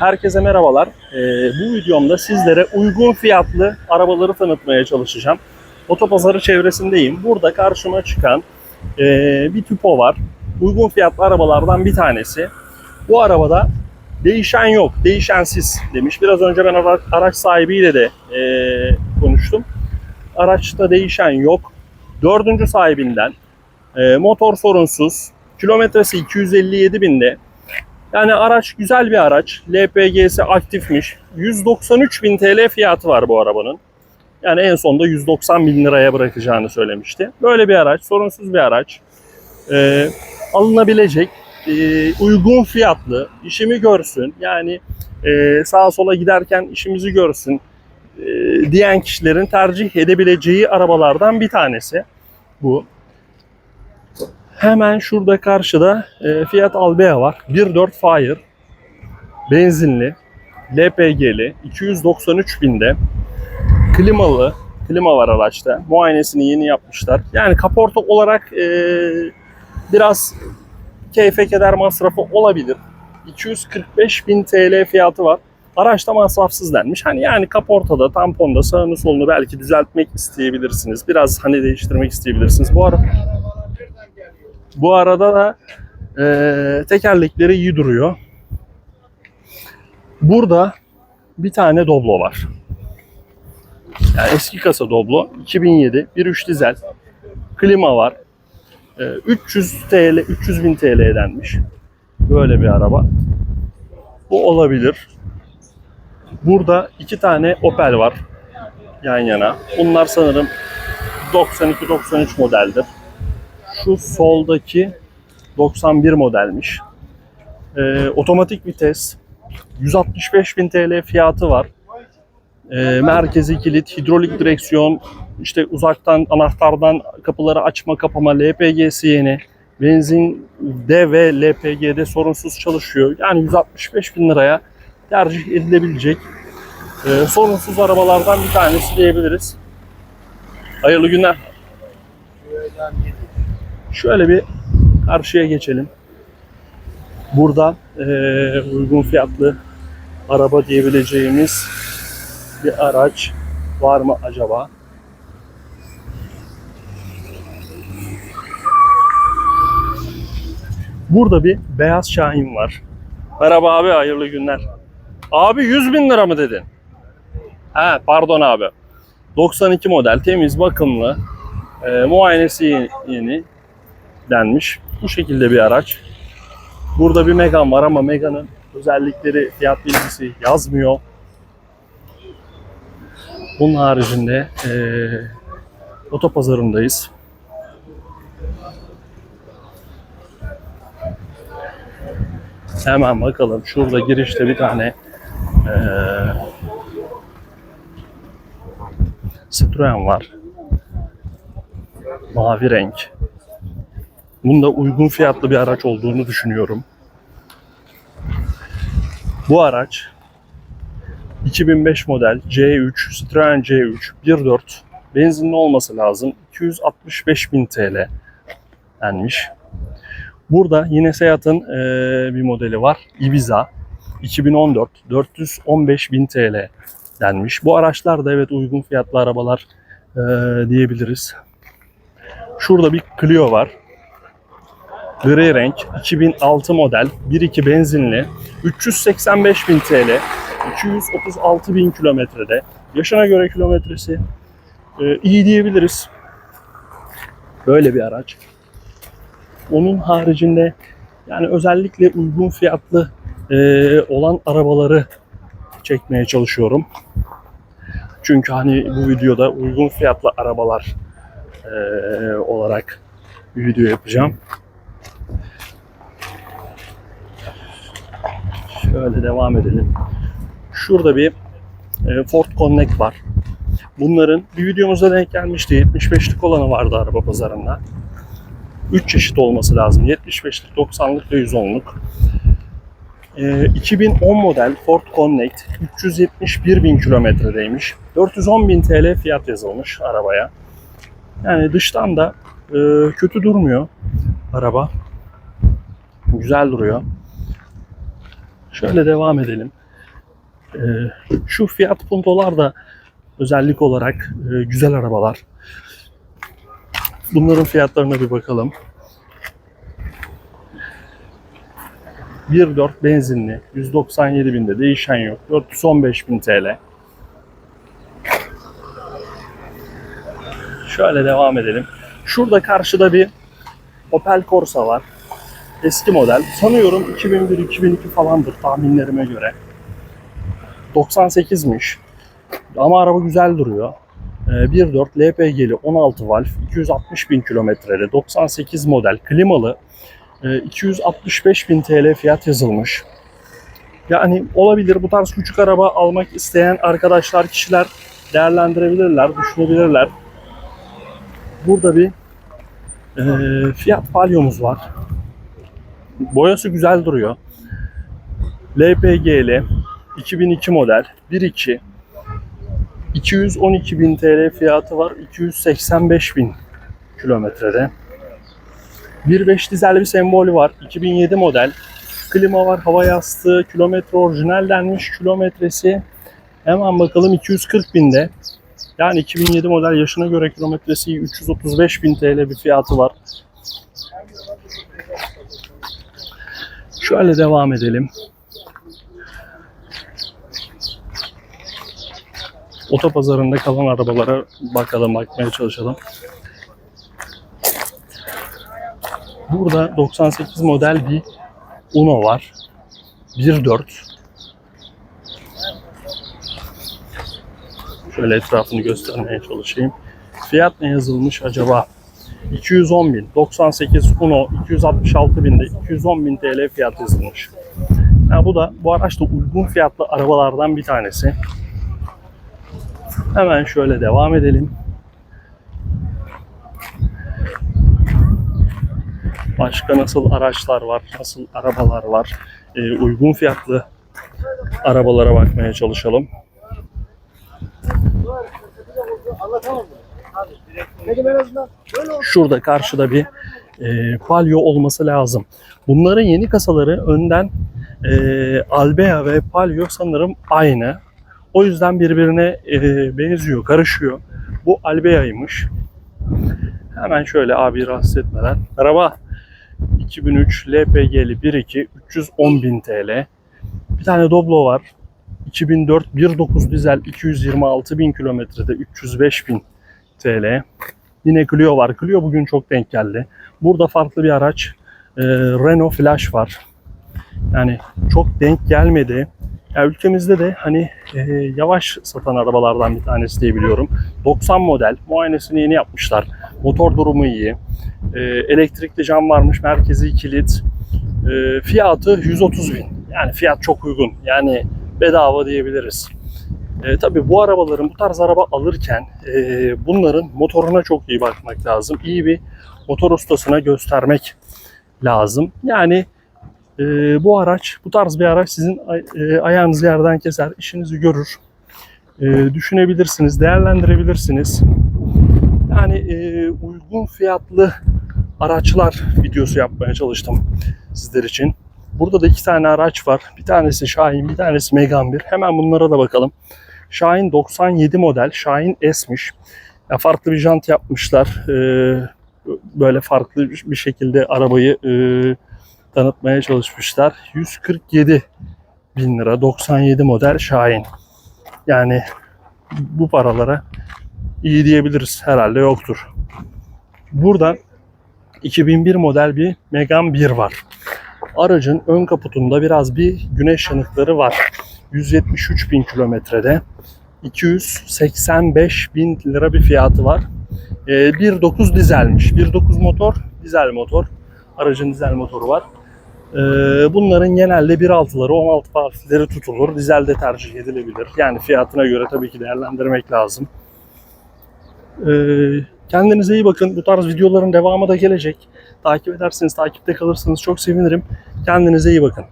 Herkese merhabalar. Ee, bu videomda sizlere uygun fiyatlı arabaları tanıtmaya çalışacağım. Otopazarı çevresindeyim. Burada karşıma çıkan e, bir Tipo var. Uygun fiyatlı arabalardan bir tanesi. Bu arabada değişen yok, değişensiz demiş. Biraz önce ben ara- araç sahibiyle de e, konuştum. Araçta değişen yok. Dördüncü sahibinden e, motor sorunsuz. Kilometresi 257 binde. Yani araç güzel bir araç. LPG'si aktifmiş. 193 bin TL fiyatı var bu arabanın. Yani en sonunda 190 bin liraya bırakacağını söylemişti. Böyle bir araç, sorunsuz bir araç. Ee, alınabilecek, e, uygun fiyatlı, işimi görsün. Yani e, sağa sola giderken işimizi görsün e, diyen kişilerin tercih edebileceği arabalardan bir tanesi bu. Hemen şurada karşıda e, Fiat Albea var. 1.4 Fire. Benzinli. LPG'li. 293 binde. Klimalı. Klima var araçta. Muayenesini yeni yapmışlar. Yani kaporta olarak e, biraz keyfe keder masrafı olabilir. 245 bin TL fiyatı var. Araçta masrafsız denmiş. Hani yani kaportada, tamponda sağını solunu belki düzeltmek isteyebilirsiniz. Biraz hani değiştirmek isteyebilirsiniz. Bu arada bu arada da e, tekerlekleri iyi duruyor. Burada bir tane Doblo var. Yani eski kasa Doblo. 2007. 1.3 dizel. Klima var. E, 300 TL, 300 bin TL denmiş. Böyle bir araba. Bu olabilir. Burada iki tane Opel var. Yan yana. Bunlar sanırım 92-93 modeldir. Şu soldaki 91 modelmiş. Ee, otomatik vites. 165 bin TL fiyatı var. Ee, merkezi kilit, hidrolik direksiyon, işte uzaktan anahtardan kapıları açma kapama, LPG'si yeni. Benzin D ve LPG'de sorunsuz çalışıyor. Yani 165 bin liraya tercih edilebilecek e, sorunsuz arabalardan bir tanesi diyebiliriz. Hayırlı günler. Şöyle bir karşıya geçelim. Burada eee, uygun fiyatlı araba diyebileceğimiz bir araç var mı acaba? Burada bir beyaz Şahin var. Merhaba abi, hayırlı günler. Abi 100 bin lira mı dedin? He, pardon abi. 92 model, temiz, bakımlı. Eee, muayenesi yeni denmiş. Bu şekilde bir araç. Burada bir Megane var ama Megane'ın özellikleri, fiyat bilgisi yazmıyor. Bunun haricinde eee otopazarındayız. Hemen bakalım. Şurada girişte bir tane eee Citroen var. Mavi renk. Bunda uygun fiyatlı bir araç olduğunu düşünüyorum. Bu araç 2005 model C3, Citroen C3, 1.4 benzinli olması lazım. 265 bin TL denmiş. Burada yine Seat'ın eee, bir modeli var. Ibiza 2014 415 bin TL denmiş. Bu araçlar da evet uygun fiyatlı arabalar eee, diyebiliriz. Şurada bir Clio var. Gri renk, 2006 model, 1.2 benzinli, 385 bin TL, 236 bin kilometrede. Yaşına göre kilometresi e, iyi diyebiliriz. Böyle bir araç. Onun haricinde yani özellikle uygun fiyatlı e, olan arabaları çekmeye çalışıyorum. Çünkü hani bu videoda uygun fiyatlı arabalar e, olarak bir video yapacağım. Şöyle devam edelim. Şurada bir e, Ford Connect var. Bunların bir videomuzda denk gelmişti. 75'lik olanı vardı araba pazarında. 3 çeşit olması lazım. 75'lik, 90'lık ve 110'luk. E, 2010 model Ford Connect 371 bin kilometredeymiş. 410 bin TL fiyat yazılmış arabaya. Yani dıştan da e, kötü durmuyor araba. Güzel duruyor. Şöyle devam edelim. Ee, şu Fiat Punto'lar da özellik olarak e, güzel arabalar. Bunların fiyatlarına bir bakalım. 1.4 benzinli 197 binde değişen yok. 415 bin TL. Şöyle devam edelim. Şurada karşıda bir Opel Corsa var. Eski model. Sanıyorum 2001-2002 falandır tahminlerime göre. 98'miş. Ama araba güzel duruyor. Ee, 1.4 LPG'li 16 valf 260 bin kilometrede 98 model klimalı e, 265 bin TL fiyat yazılmış. Yani olabilir bu tarz küçük araba almak isteyen arkadaşlar, kişiler değerlendirebilirler, düşünebilirler. Burada bir e, Fiat Palio'muz var. Boyası güzel duruyor. LPG'li 2002 model 1.2 212 bin TL fiyatı var. 285 bin kilometrede. 1.5 dizel bir sembolü var. 2007 model. Klima var, hava yastığı, kilometre orijinal denmiş. Kilometresi hemen bakalım 240 binde. Yani 2007 model yaşına göre kilometresi 335 bin TL bir fiyatı var. Şöyle devam edelim. Otopazarında kalan arabalara bakalım, bakmaya çalışalım. Burada 98 model bir Uno var. 1.4. Şöyle etrafını göstermeye çalışayım. Fiyat ne yazılmış acaba? 210 bin. 98 Uno 266 binde 210 bin TL fiyat yazılmış. Ha, bu da bu araç da uygun fiyatlı arabalardan bir tanesi. Hemen şöyle devam edelim. Başka nasıl araçlar var, nasıl arabalar var, Ee, uygun fiyatlı arabalara bakmaya çalışalım. Anlatamam mı? Şurada karşıda bir e, Palio olması lazım. Bunların yeni kasaları önden e, Albea ve Palio sanırım aynı. O yüzden birbirine e, benziyor, karışıyor. Bu Albea'ymış. Hemen şöyle abi rahatsız etmeden. Araba 2003 LPG'li 1.2 310 bin TL. Bir tane Doblo var. 2004 1.9 dizel 226 bin kilometrede 305 bin TL. Yine Clio var. Clio bugün çok denk geldi. Burada farklı bir araç. e, Renault Flash var. Yani çok denk gelmedi. Ya ülkemizde de hani e, yavaş satan arabalardan bir tanesi diye biliyorum. 90 model. Muayenesini yeni yapmışlar. Motor durumu iyi. E, elektrikli cam varmış. Merkezi kilit. E, fiyatı 130 bin. Yani fiyat çok uygun. Yani bedava diyebiliriz. E, tabii bu arabaların, bu tarz araba alırken e, bunların motoruna çok iyi bakmak lazım. İyi bir motor ustasına göstermek lazım. Yani e, bu araç, bu tarz bir araç sizin e, ayağınızı yerden keser, işinizi görür. E, düşünebilirsiniz, değerlendirebilirsiniz. Yani e, uygun fiyatlı araçlar videosu yapmaya çalıştım sizler için. Burada da iki tane araç var. Bir tanesi Şahin, bir tanesi Megane 1. Hemen bunlara da bakalım. Şahin 97 model. Şahin S'miş. Ya farklı bir jant yapmışlar. Ee, böyle farklı bir şekilde arabayı e, tanıtmaya çalışmışlar. 147 bin lira. 97 model Şahin. Yani bu paralara iyi diyebiliriz. Herhalde yoktur. Burada 2001 model bir Megane 1 var. Aracın ön kaputunda biraz bir güneş yanıkları var. 173 bin kilometrede. 285 bin lira bir fiyatı var. Ee, 1.9 dizelmiş. 1.9 motor, dizel motor. Aracın dizel motoru var. Ee, bunların genelde 1.6'ları, 16 valfleri tutulur. Dizel de tercih edilebilir. Yani fiyatına göre tabii ki değerlendirmek lazım. Ee, kendinize iyi bakın. Bu tarz videoların devamı da gelecek. Takip ederseniz, takipte kalırsanız çok sevinirim. Kendinize iyi bakın.